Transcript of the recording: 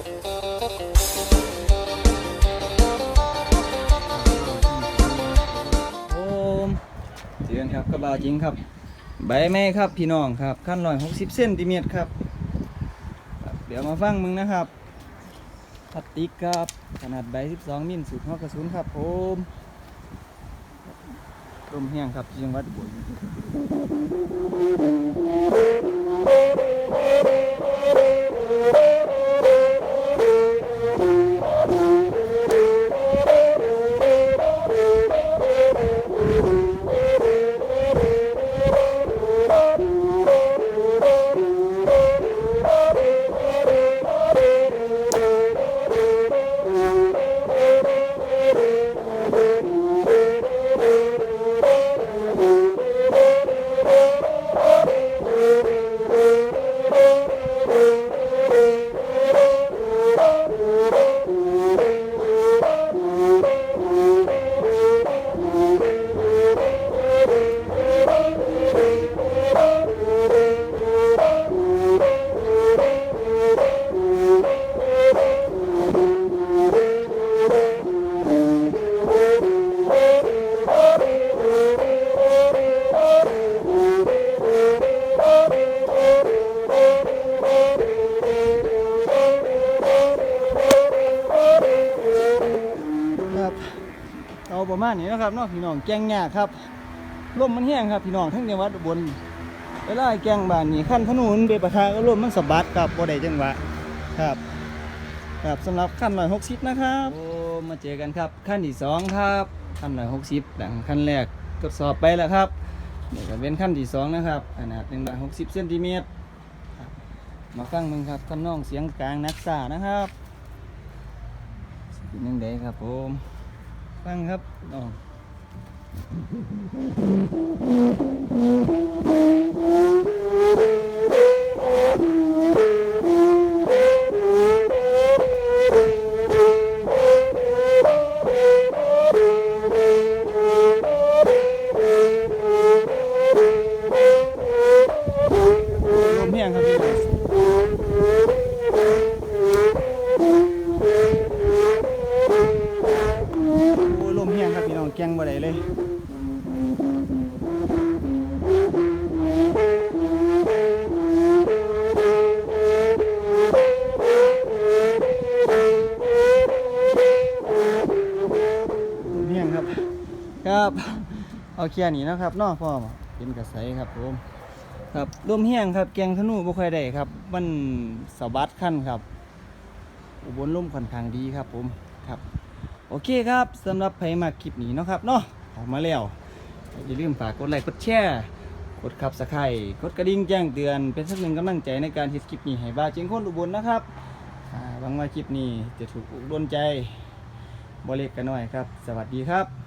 โอ้มเจือนครับกระบาจริงครับ ใบไม้ครับพี่น้องครับขั้นร้อยหกสิบเซนติเมตรครับ เดี๋ยวมาฟังมึงนะครับพลาสติกครับ ขนาดใบ12มิลสูตรหัวกระสุนครับผมลมแห้งครับจังหวัดอุบล ครับเอาประมาณนี้นะครับเนาะพี่น้องแกงหญ้าครับลมมันแห้งครับพี่น้องทั้งจังหวัดบลเวลาแกงบ้านนี่ขั้นถนนเบปะทาก็ลมมันสะบัดครับบ่ได้จังหวะครับครับสำหรับขั้นร้อยหกสิบนะครับโอ้มาเจอกันครับขั้นที่สองครับขั้นร้อยหกสิบหลังขั้นแรกทดสอบไปแล้วครับนี่ก็เป็นขั้นที่สองนะครับขนาดหนึ่งร้อยหกสิบเซนติเมตรมาฟังมึงครับทำนองเสียงกลางนักษานะครับเป็นยังไงครับผม ฟังครับน้องลมแห้งครับพี่ เลยลมแห้งครับ ครับ เอาแค่นี้นะครับนอกพ่อเป็นกระใสครับผมครับร่วมแห้งครับแกงธนูบ่ค่อยได้ครับ มันสะบัดขั้นครับ อุบลร่มค่อนข้างดีครับผมครับ โอเคครับสำหรับใครมาคลิปนี้เนาะครับเนาะ ออกมาแล้ว อย่าลืมฝากกดไลค์กดแชร์กดขับสไครต์กดกระดิ่งแจ้งเตือนเป็นสักหนึ่งกำลังใจในการเฮ็ดคลิปนี้ให้บ้าเจียงคนอุบลนนะครับอ่าหวังว่าคลิปนี้จะถูกอกโดนใจบ่เล็กกันหน่อยครับ สวัสดีครับ